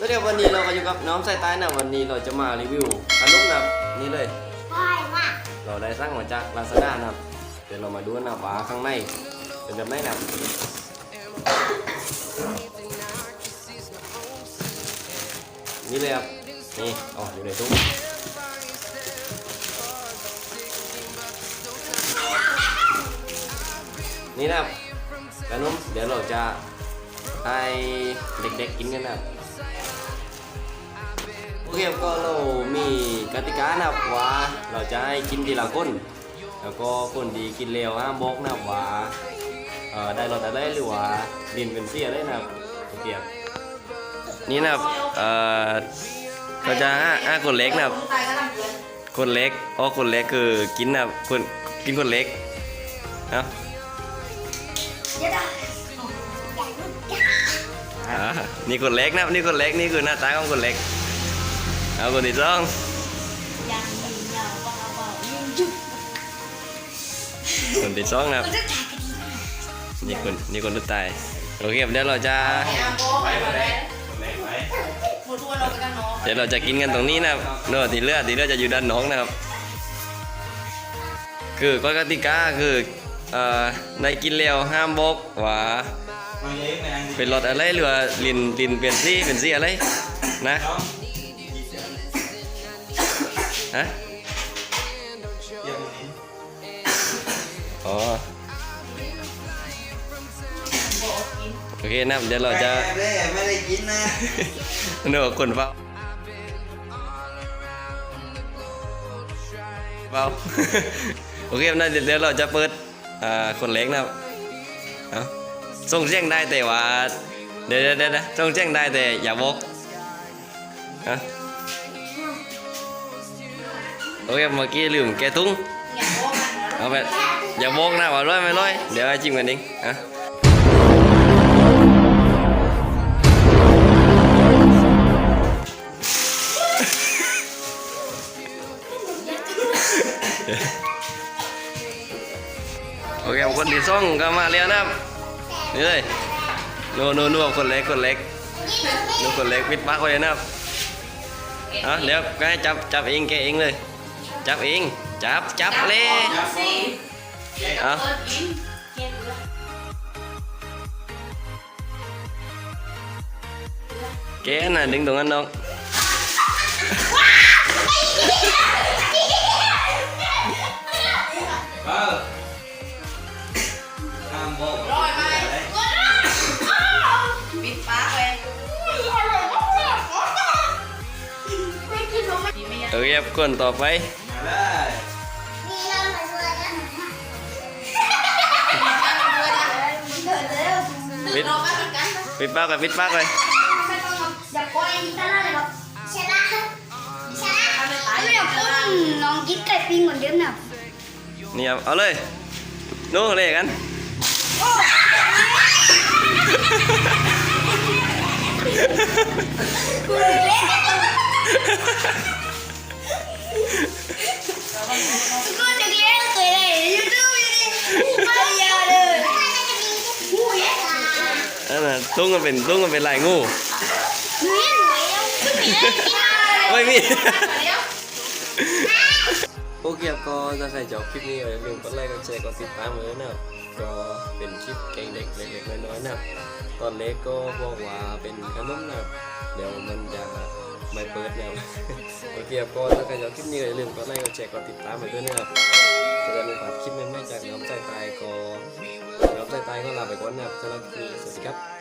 วันนี้เราก็อยู่กับน้องสายใต้นะวันนี้เราจะมารีวิวขนมนะครับนี่เลยว่ายมากเราได้สั่งมาจากลาซาด้านะครับเดี๋ยวเรามาดูนะว่าข้างในเป็นแบบไหนนะครับนี่เลยครับนี่อ๋ออยู่ในตู้นี่นะครับขนมเดี๋ยวเราจะให้เด็กๆกินกันนะครับ โอเคครับก็เรามีกติกานะครับว่าเราจะให้กินทีละคนแล้วก็คนดีกินเร็วห้ามบอกนะครับว่าเออได้รสอะไรหรือว่าดินเป็นเสียได้นะครับเคครับนี่นะครับเอ่อก็จะห้าห้าคนเล็กนะครับตายก็ทำเกินคนเล็กอ๋อคนเล็กคือกินนะครับคนกินคนเล็กเอ้าเดี๋ยวนะอยากรู้จักอ่านี่คนเล็กนะนี่คนเล็กนี่คือหน้าตาของคนเล็ก เอาคนที่สองอยากมีเงาบ้าบ้ายิ่งจุดคนที่สองนะครับมันจะถ่ายกันดีมากนี่คนนี่คนทุกตายโอเคครับเดี๋ยวเราจะไปหมดเลยหมดตัวเราไปกันเนาะเดี๋ยวเราจะกินกันตรงนี้นะครับโน่นตีเลือดตีเลือดจะอยู่ด้านน้องนะครับ คือข้อกติกาคือเอ่อในกินแล้วห้ามบอกว่าเป็นรสอะไรหรือว่าลินลินเป็นสีเป็นสีอะไรนะ ฮะอ๋อโอเคนะเดี๋ยวเราจะไม่ได้กินนะเนื้อคนเฝ้าเฝ้าโอเคนะเดี๋ยวเราจะเปิดคนเล็กนะครับส่งเสียงได้แต่ว่าเดี๋ยวเดี๋ยวเดี๋ยวส่งเสียงได้แต่อย่าบอกฮะ โอเคเมื่อกี้ลืมแกะตุ้งเอาไปอย่าโบกนะว่าร้อยไม่ร้อยเดี๋ยวให้จิ้มกันเองอะโอเคคนที่สองก็มาแล้วนนะนี่เลยนู่นนู่นนู่นคนเล็กคนเล็กนู่คนเล็กปิดปากไว้เลยนะครับเอาเดี๋ยวก็ให้จับจับเองแกเองเลย จับเองจับจับเลยสิเอาเปิดกินเก็บเลยแกะน่ะดึงตรงนั้นน้องเออห้ากร้อยมปิดปากเลยไม่กินหรอกไม่กินอรับคนต่อไปมาได้ปิดเราไปเหมือนกันปิดปากเลยปิดปากเลยอย่าโกยชนะเลยหรอกชนะชนะไม่อยากพูดน้องกิ๊กไก่ปิ้งเหมือนเดิมนะนี่ครับเอาเลยนู่นเลยกันคุณเล็ก นั่นน่ะตุ้งมันเป็นตุ้งมันเป็นลายงูหนูยังไหวแล้วคุณเล็กไม่มีเดี๋ยวโอเคครับก็ถ้าใครชอบคลิปนี้อย่าลืมกดไลค์กดแชร์กดติดตามเลยนะครับก็เป็นคลิปเก่งเด็กเล็กๆน้อยๆนะครับตอนเล็กก็บอกว่าเป็นขนมนะครับเดี๋ยวมันจะไม่เปิดแล้วโอเคครับก็ถ้าใครชอบคลิปนี้อย่าลืมกดไลค์กดแชร์กดติดตามไปด้วยนะครับจะได้ไม่พลาดคลิปใหม่ๆจากน้องใจตายก็น้องใจตายก็ลาไปก่อนนะครับสำหรับคลิปนี้สวัสดีครับ